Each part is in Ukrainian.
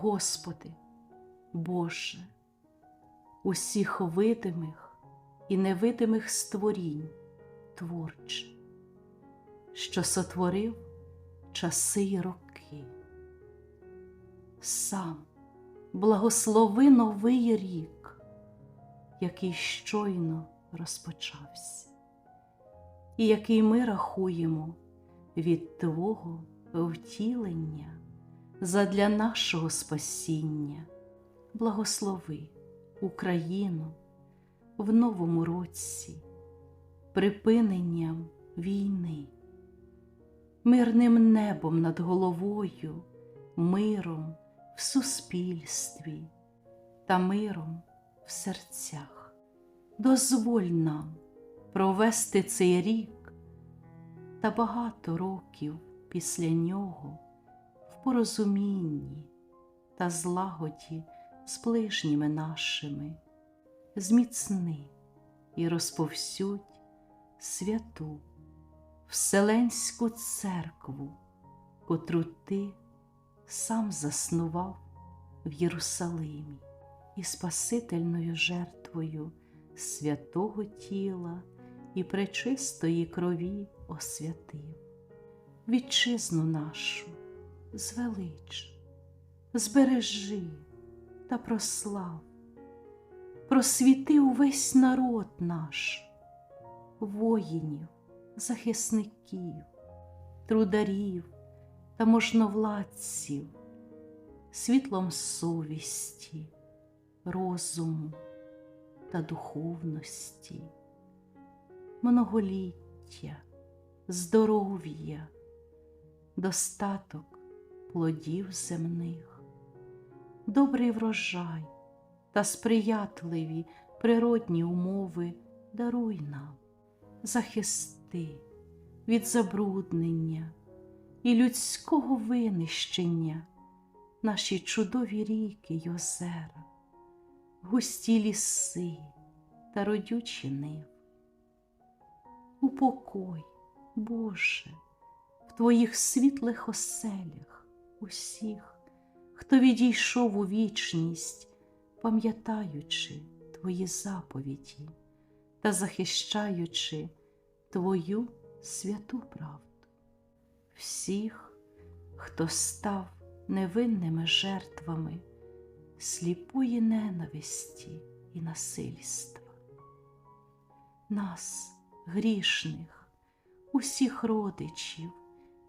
Господи, Боже, усіх видимих і невидимих створінь творче, що сотворив часи й роки. Сам благослови новий рік, який щойно розпочався, і який ми рахуємо від Твого втілення задля нашого спасіння. Благослови Україну в новому році, припиненням війни, мирним небом над головою, миром в суспільстві та миром в серцях. Дозволь нам провести цей рік та багато років після нього в порозумінні та злагоді з ближніми нашими, зміцни і розповсюдь святу Вселенську церкву, котру ти сам заснував в Єрусалимі і Спасительною жертвою святого тіла і пречистої крові освятив. Вітчизну нашу звелич, збережи та прослав, просвіти увесь народ наш, воїнів, захисників, трударів та можновладців, світлом совісті, розуму та духовності, многоліття, здоров'я, достаток плодів земних, добрий врожай та сприятливі природні умови даруй нам, захисти від забруднення і людського винищення наші чудові ріки й озера, густі ліси та родючі ниви. Упокой, Боже, в Твоїх світлих оселях усіх, хто відійшов у вічність, пам'ятаючи Твої заповіді та захищаючи Твою святу правду. Всіх, хто став невинними жертвами сліпої ненависті і насильства. Нас, грішних, усіх родичів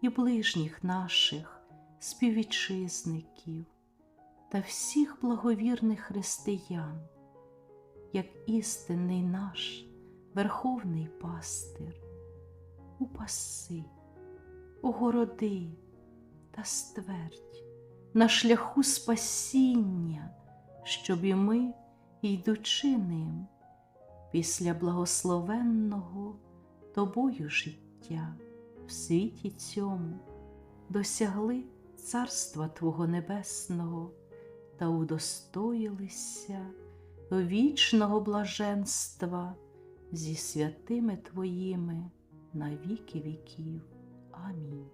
і ближніх наших співвітчизників та всіх благовірних християн, як істинний наш Верховний пастир, упаси, огороди та ствердь на шляху спасіння, щоб і ми, йдучи ним, після благословенного тобою життя в світі цьому, досягли Царства Твого Небесного та удостоїлися вічного блаженства зі святими Твоїми на віки віків. Амінь.